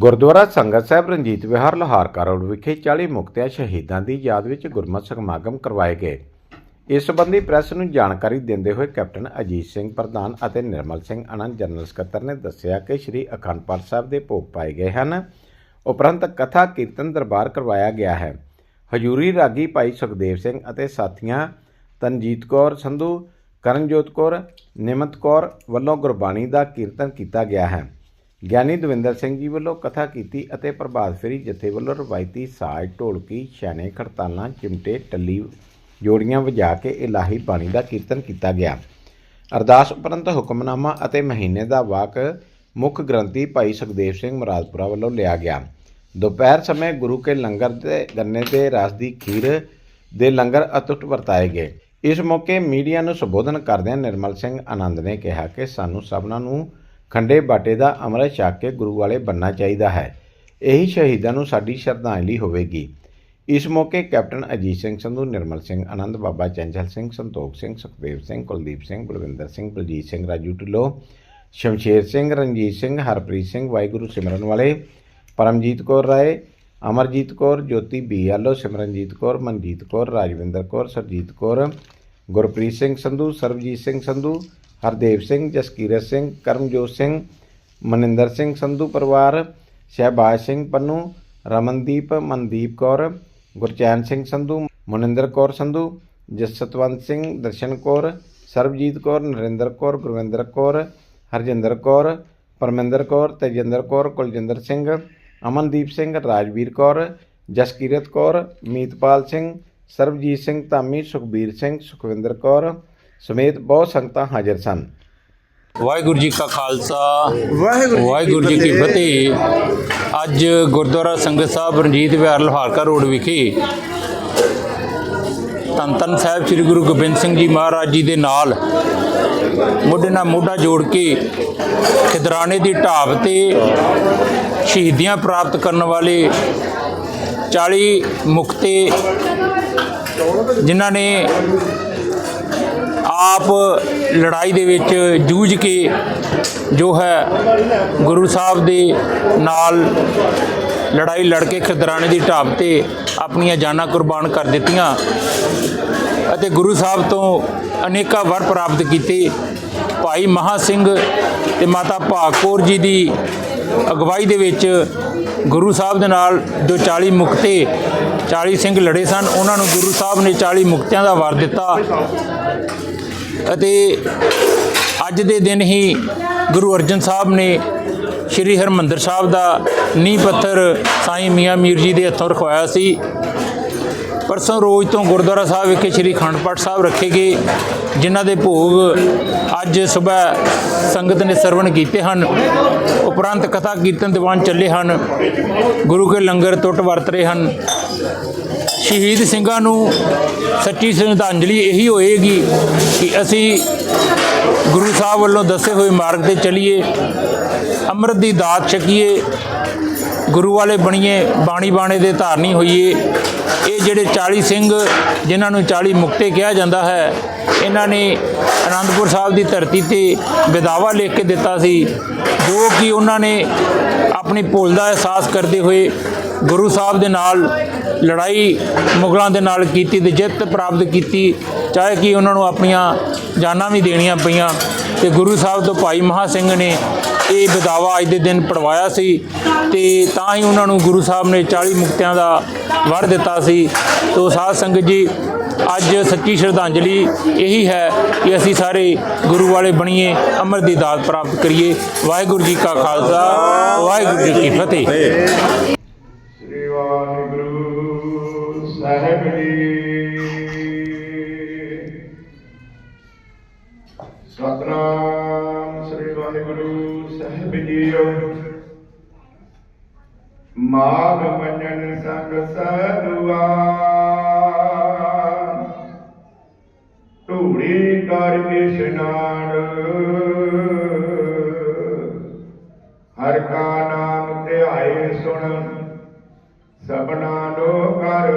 ਗੁਰਦੁਆਰਾ ਸੰਗਤ ਸਾਹਿਬ ਰਣਜੀਤ ਵਿਹਾਰ ਲਾਹੌਰ ਰੋਡ ਵਿਖੇ 40 ਮੁਕਤਿਆਂ ਸ਼ਹੀਦਾਂ ਦੀ ਯਾਦ ਵਿੱਚ ਗੁਰਮਤਿ ਸਮਾਗਮ ਕਰਵਾਏ ਗਏ। ਇਸ ਸੰਬੰਧੀ ਪ੍ਰੈਸ ਨੂੰ ਜਾਣਕਾਰੀ ਦਿੰਦੇ ਹੋਏ ਕੈਪਟਨ ਅਜੀਤ ਸਿੰਘ ਪ੍ਰਧਾਨ ਅਤੇ ਨਿਰਮਲ ਸਿੰਘ ਆਨੰਦ ਜਨਰਲ ਸਕੱਤਰ ਨੇ ਦੱਸਿਆ ਕਿ ਸ੍ਰੀ ਅਖੰਡ ਪਾਠ ਸਾਹਿਬ ਦੇ ਭੋਗ ਪਾਏ ਗਏ ਹਨ। ਉਪਰੰਤ ਕਥਾ, ਕੀਰਤਨ, ਦਰਬਾਰ ਕਰਵਾਇਆ ਗਿਆ ਹੈ। ਹਜੂਰੀ ਰਾਗੀ ਭਾਈ ਸੁਖਦੇਵ ਸਿੰਘ ਅਤੇ ਸਾਥੀਆਂ ਤਨਜੀਤ ਕੌਰ ਸੰਧੂ, ਕਰਨਜੋਤ ਕੌਰ, ਨਿਮਤ ਕੌਰ ਵੱਲੋਂ ਗੁਰਬਾਣੀ ਦਾ ਕੀਰਤਨ ਕੀਤਾ ਗਿਆ ਹੈ। ਗਿਆਨੀ ਦਵਿੰਦਰ ਸਿੰਘ ਜੀ ਵੱਲੋਂ ਕਥਾ ਕੀਤੀ ਅਤੇ ਪ੍ਰਭਾਤ ਫੇਰੀ ਜਥੇ ਵੱਲੋਂ ਰਵਾਇਤੀ ਸਾਜ਼, ਢੋਲਕੀ, ਛੈਣੇ, ਖੜਤਾਲਾਂ, ਚਿਮਟੇ, ਟੱਲੀ ਜੋੜੀਆਂ ਵਜਾ ਕੇ ਇਲਾਹੀ ਬਾਣੀ ਦਾ ਕੀਰਤਨ ਕੀਤਾ ਗਿਆ। ਅਰਦਾਸ ਉਪਰੰਤ ਹੁਕਮਨਾਮਾ ਅਤੇ ਮਹੀਨੇ ਦਾ ਵਾਕ ਮੁੱਖ ਗ੍ਰੰਥੀ ਭਾਈ ਸੁਖਦੇਵ ਸਿੰਘ ਮਰਾਦਪੁਰਾ ਵੱਲੋਂ ਲਿਆ ਗਿਆ। ਦੁਪਹਿਰ ਸਮੇਂ ਗੁਰੂ ਕੇ ਲੰਗਰ ਦੇ ਗੰਨੇ ਦੇ ਰਸ ਦੀ ਖੀਰ ਦੇ ਲੰਗਰ ਅਤੁੱਟ ਵਰਤਾਏ ਗਏ। ਇਸ ਮੌਕੇ ਮੀਡੀਆ ਨੂੰ ਸੰਬੋਧਨ ਕਰਦਿਆਂ ਨਿਰਮਲ ਸਿੰਘ ਆਨੰਦ ਨੇ ਕਿਹਾ ਕਿ ਸਾਨੂੰ ਸਭਨਾਂ ਨੂੰ ਖੰਡੇ ਬਾਟੇ ਦਾ ਅੰਮ੍ਰਿਤ ਛਕ ਕੇ ਗੁਰੂ ਵਾਲੇ ਬੰਨਣਾ ਚਾਹੀਦਾ ਹੈ। ਇਹੀ ਸ਼ਹੀਦਾਂ ਨੂੰ ਸਾਡੀ ਸ਼ਰਧਾਂਜਲੀ ਹੋਵੇਗੀ। ਇਸ ਮੌਕੇ ਕੈਪਟਨ ਅਜੀਤ ਸਿੰਘ ਸੰਧੂ, ਨਿਰਮਲ ਸਿੰਘ ਆਨੰਦ, ਬਾਬਾ ਚੰਚਲ ਸਿੰਘ, ਸੰਤੋਖ ਸਿੰਘ, ਸੁਖਦੇਵ ਸਿੰਘ, ਕੁਲਦੀਪ ਸਿੰਘ, ਬਲਵਿੰਦਰ ਸਿੰਘ, ਬਲਜੀਤ ਸਿੰਘ, ਰਾਜੂ ਢਿੱਲੋਂ, ਸ਼ਮਸ਼ੇਰ ਸਿੰਘ, ਰਣਜੀਤ ਸਿੰਘ, ਹਰਪ੍ਰੀਤ ਸਿੰਘ, ਵਾਹਿਗੁਰੂ ਸਿਮਰਨ ਵਾਲੇ, ਪਰਮਜੀਤ ਕੌਰ ਰਾਏ, ਅਮਰਜੀਤ ਕੌਰ, ਜੋਤੀ ਬੀ ਆਲੋ ਸਿਮਰਨਜੀਤ ਕੌਰ, ਮਨਜੀਤ ਕੌਰ, ਰਾਜਵਿੰਦਰ ਕੌਰ, ਸਰਜੀਤ ਕੌਰ, ਗੁਰਪ੍ਰੀਤ ਸਿੰਘ ਸੰਧੂ, ਸਰਬਜੀਤ ਸਿੰਘ ਸੰਧੂ ਹਰਦੇਵ ਸਿੰਘ, ਜਸਕੀਰਤ ਸਿੰਘ, ਕਰਮਜੋਤ ਸਿੰਘ, ਮਨਿੰਦਰ ਸਿੰਘ, ਸੰਧੂ ਪਰਿਵਾਰ, ਸ਼ਹਿਬਾਜ਼ ਸਿੰਘ ਪੰਨੂ, ਰਮਨਦੀਪ, ਮਨਦੀਪ ਕੌਰ, ਗੁਰਚੈਨ ਸਿੰਘ ਸੰਧੂ, ਮਨਿੰਦਰ ਕੌਰ ਸੰਧੂ ਜਸਤਵੰਤ ਸਿੰਘ, ਦਰਸ਼ਨ ਕੌਰ, ਸਰਬਜੀਤ ਕੌਰ, ਨਰਿੰਦਰ ਕੌਰ, ਗੁਰਵਿੰਦਰ ਕੌਰ, ਹਰਜਿੰਦਰ ਕੌਰ, ਪਰਮਿੰਦਰ ਕੌਰ, ਤੇਜਿੰਦਰ ਕੌਰ, ਕੁਲਜਿੰਦਰ ਸਿੰਘ, ਅਮਨਦੀਪ ਸਿੰਘ, ਰਾਜਵੀਰ ਕੌਰ, ਜਸਕੀਰਤ ਕੌਰ, ਮੀਤਪਾਲ ਸਿੰਘ, ਸਰਬਜੀਤ ਸਿੰਘ, ਧਾਮੀ, ਸੁਖਬੀਰ ਸਿੰਘ, ਸੁਖਵਿੰਦਰ ਕੌਰ ਸਮੇਤ ਬਹੁਤ ਸੰਗਤਾਂ ਹਾਜ਼ਰ ਸਨ। ਵਾਹਿਗੁਰੂ ਜੀ ਕਾ ਖਾਲਸਾ ਵਾਹਿਗੁਰੂ ਜੀ ਕੀ ਫਤਿਹ। ਅੱਜ ਗੁਰਦੁਆਰਾ ਸੰਗਤ ਸਾਹਿਬ ਰਣਜੀਤ ਵਿਹਾਰ ਲੋਹਾਰਕਾ ਰੋਡ ਵਿਖੇ ਧੰਨ ਧੰਨ ਸਾਹਿਬ ਸ੍ਰੀ ਗੁਰੂ ਗੋਬਿੰਦ ਸਿੰਘ ਜੀ ਮਹਾਰਾਜ ਜੀ ਦੇ ਨਾਲ ਮੋਢੇ ਨਾਲ ਮੋਢਾ ਜੋੜ ਕੇ ਖਿਦਰਾਣੇ ਦੀ ਢਾਬ ਤੇ ਸ਼ਹੀਦੀਆਂ ਪ੍ਰਾਪਤ ਕਰਨ ਵਾਲੇ 40 ਮੁਕਤੇ ਜਿਨ੍ਹਾਂ ਨੇ ਆਪ ਲੜਾਈ ਦੇ ਵਿੱਚ ਜੂਝ ਕੇ ਜੋ ਹੈ ਗੁਰੂ ਸਾਹਿਬ ਦੇ ਨਾਲ ਲੜਾਈ ਲੜ ਕੇ ਖਦਰਾਣੇ ਦੀ ਢਾਬ ਤੇ ਆਪਣੀਆਂ ਜਾਨਾਂ ਕੁਰਬਾਨ ਕਰ ਦਿੱਤੀਆਂ ਅਤੇ ਗੁਰੂ ਸਾਹਿਬ ਤੋਂ ਅਨੇਕਾਂ ਵਰ ਪ੍ਰਾਪਤ ਕੀਤੇ। ਭਾਈ ਮਹਾ ਸਿੰਘ ਤੇ ਮਾਤਾ ਭਾਗ ਕੌਰ ਜੀ ਦੀ ਅਗਵਾਈ ਦੇ ਵਿੱਚ ਗੁਰੂ ਸਾਹਿਬ ਦੇ ਨਾਲ ਜੋ 40 ਮੁਕਤੇ 40 ਸਿੰਘ ਲੜੇ ਸਨ, ਉਹਨਾਂ ਨੂੰ ਗੁਰੂ ਸਾਹਿਬ ਨੇ 40 ਮੁਕਤਿਆਂ ਦਾ ਵਰ ਦਿੱਤਾ। ਅਤੇ ਅੱਜ ਦੇ ਦਿਨ ਹੀ ਗੁਰੂ ਅਰਜਨ ਸਾਹਿਬ ਨੇ ਸ਼੍ਰੀ ਹਰਮੰਦਰ ਸਾਹਿਬ ਦਾ ਨੀਂਹ ਪੱਥਰ ਸਾਈਂ ਮੀਆਂ ਮੀਰ ਜੀ ਦੇ ਹੱਥੋਂ ਰਖਵਾਇਆ ਸੀ। ਪਰਸੋਂ ਰੋਜ਼ ਤੋਂ ਗੁਰਦੁਆਰਾ ਸਾਹਿਬ ਵਿਖੇ ਸ਼੍ਰੀ ਅਖੰਡ ਪਾਠ ਸਾਹਿਬ ਰੱਖੇ ਗਏ, ਜਿਨ੍ਹਾਂ ਦੇ ਭੋਗ ਅੱਜ ਸਵੇਰ ਸੰਗਤ ਨੇ ਸਰਵਣ ਕੀਤੇ ਹਨ। ਉਪਰੰਤ ਕਥਾ ਕੀਰਤਨ ਦੀਵਾਨ ਚੱਲੇ ਹਨ। ਗੁਰੂ ਕੇ ਲੰਗਰ ਟੁੱਟ ਵਰਤ ਰਹੇ ਹਨ। ਸ਼ਹੀਦ ਸਿੰਘਾਂ ਨੂੰ ਸੱਚੀ ਸ਼ਰਧਾਂਜਲੀ ਇਹੀ ਹੋਏਗੀ ਕਿ ਅਸੀਂ ਗੁਰੂ ਸਾਹਿਬ ਵੱਲੋਂ ਦੱਸੇ ਹੋਏ ਮਾਰਗ ਤੇ ਚੱਲੀਏ, ਅੰਮ੍ਰਿਤ ਦੀ ਦਾਤ ਛਕੀਏ, ਗੁਰੂ ਵਾਲੇ ਬਣੀਏ, ਬਾਣੀ ਬਾਣੇ ਦੇ ਧਾਰਨੀ ਹੋਈਏ। ਇਹ ਜਿਹੜੇ 40 ਸਿੰਘ ਜਿਨ੍ਹਾਂ ਨੂੰ 40 ਮੁਕਤੇ ਕਿਹਾ ਜਾਂਦਾ ਹੈ, ਇਹਨਾਂ ਨੇ ਅਨੰਦਪੁਰ ਸਾਹਿਬ ਦੀ ਧਰਤੀ ਤੇ ਵਿਦਾਵਾ ਲਿਖ ਕੇ ਦਿੱਤਾ ਸੀ। ਜੋ ਕਿ ਉਹਨਾਂ ਨੇ ਆਪਣੀ ਭੁੱਲ ਦਾ ਅਹਿਸਾਸ ਕਰਦੇ ਹੋਏ ਗੁਰੂ ਸਾਹਿਬ ਦੇ ਨਾਲ ਲੜਾਈ ਮੁਗਲਾਂ ਦੇ ਨਾਲ ਕੀਤੀ ਤੇ ਜਿੱਤ ਪ੍ਰਾਪਤ ਕੀਤੀ, ਚਾਹੇ ਕਿ ਉਹਨਾਂ ਨੂੰ ਆਪਣੀਆਂ ਜਾਨਾਂ ਵੀ ਦੇਣੀਆਂ ਪਈਆਂ। ਤੇ ਗੁਰੂ ਸਾਹਿਬ ਤੋਂ ਭਾਈ ਮਹਾ ਸਿੰਘ ਨੇ ਇਹ ਬਦਾਵਾ ਅੱਜ ਦੇ ਦਿਨ ਪੜਵਾਇਆ ਸੀ ਤੇ ਤਾਂ ਹੀ ਉਹਨਾਂ ਨੂੰ ਗੁਰੂ ਸਾਹਿਬ ਨੇ 40 ਮੁਕਤਿਆਂ ਦਾ ਵਰ ਦਿੱਤਾ ਸੀ। ਤੋ ਸਾਧ ਸੰਗਤ ਜੀ, ਅੱਜ ਸੱਚੀ ਸ਼ਰਧਾਂਜਲੀ ਇਹੀ ਹੈ ਕਿ ਅਸੀਂ ਸਾਰੇ ਗੁਰੂ ਵਾਲੇ ਬਣੀਏ, ਅਮਰ ਦੀ ਦਾਤ ਪ੍ਰਾਪਤ ਕਰੀਏ। ਵਾਹਿਗੁਰੂ ਜੀ ਕਾ ਖਾਲਸਾ, ਵਾਹਿਗੁਰੂ ਜੀ ਕੀ ਫਤਿਹ। ਸਾਹਿਬ ਜੀ ਸਤਨਾਮ ਸ੍ਰੀ ਵਾਹਿਗੁਰੂ ਸਾਹਿਬ ਜੀਓ ਮਾਗ ਮੰਨਣ ਸੰਗ ਸਦੁਆ। ਧੂੜੀ ਕਰ ਇਸ਼ਨਾਨ ਹਰ ਕਾ ਨਾਮ ਧਿਆਏ ਸੁਣ ਸਭਨਾ ਲੋ ਕਰ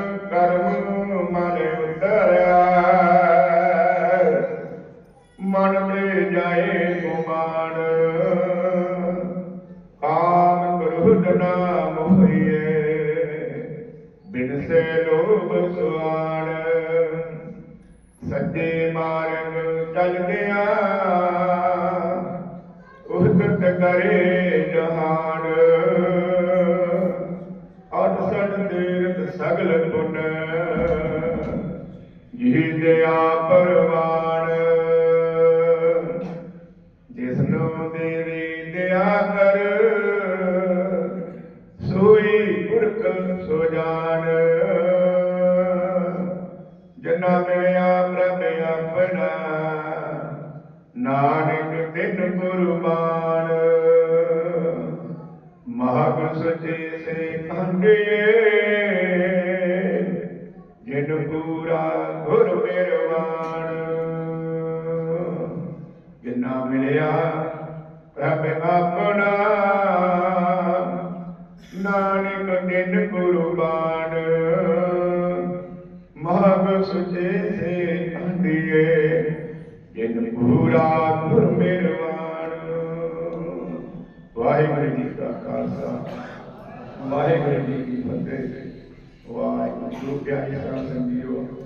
ਲੋਭ ਸੁਆਣ ਸੱਜੇ ਮਾਰਗ ਚੱਲਦਿਆਂ ਉਸਤ ਕਰੇ ਜਹਾਨ। ਅਠ ਸਠ ਸਗਲ ਪੁਨ ਜੀ ਦਿਆ ਪਰਵਾਨ। ਜਿਸਨੂੰ ਦੇਵੀ ਦਿਆ ਕਰ, ਸੋਈ ਪੁਰਖ ਸੋ ਜਾਣ। ਮਿਲਿਆ ਪ੍ਰਭ ਆਪਣਾ ਨਾਨਕ ਦਿਨ ਕੁਰਬਾਨ ਮਹਾਗੁਰ ਸਚੇ ਸੇ ਖੰਡਿਏ ਜਿਨ ਪੂਰਾ ਗੁਰ ਮਿਰਵਾਣ ਜਿਨਾ ਮਿਲਿਆ ਪ੍ਰਭ ਆਪਣਾ। ਨਾਨਕ ਦਿਨ ਕੁਰਬਾਨ ਜਿਨ ਪੂਰਾ ਗੁਰ ਮਿਰਵਾਣ ਵਾਹਿਗੁਰੂ ਜੀ ਕਾ ਖਾਲਸਾ ਵਾਹਿਗੁਰੂ ਜੀ ਕੀ ਫਤਿਹ ਵਾਹਿਗੁਰੂ ਪਿਆਰੇ ਸਾਧ ਸੰਗੀਓ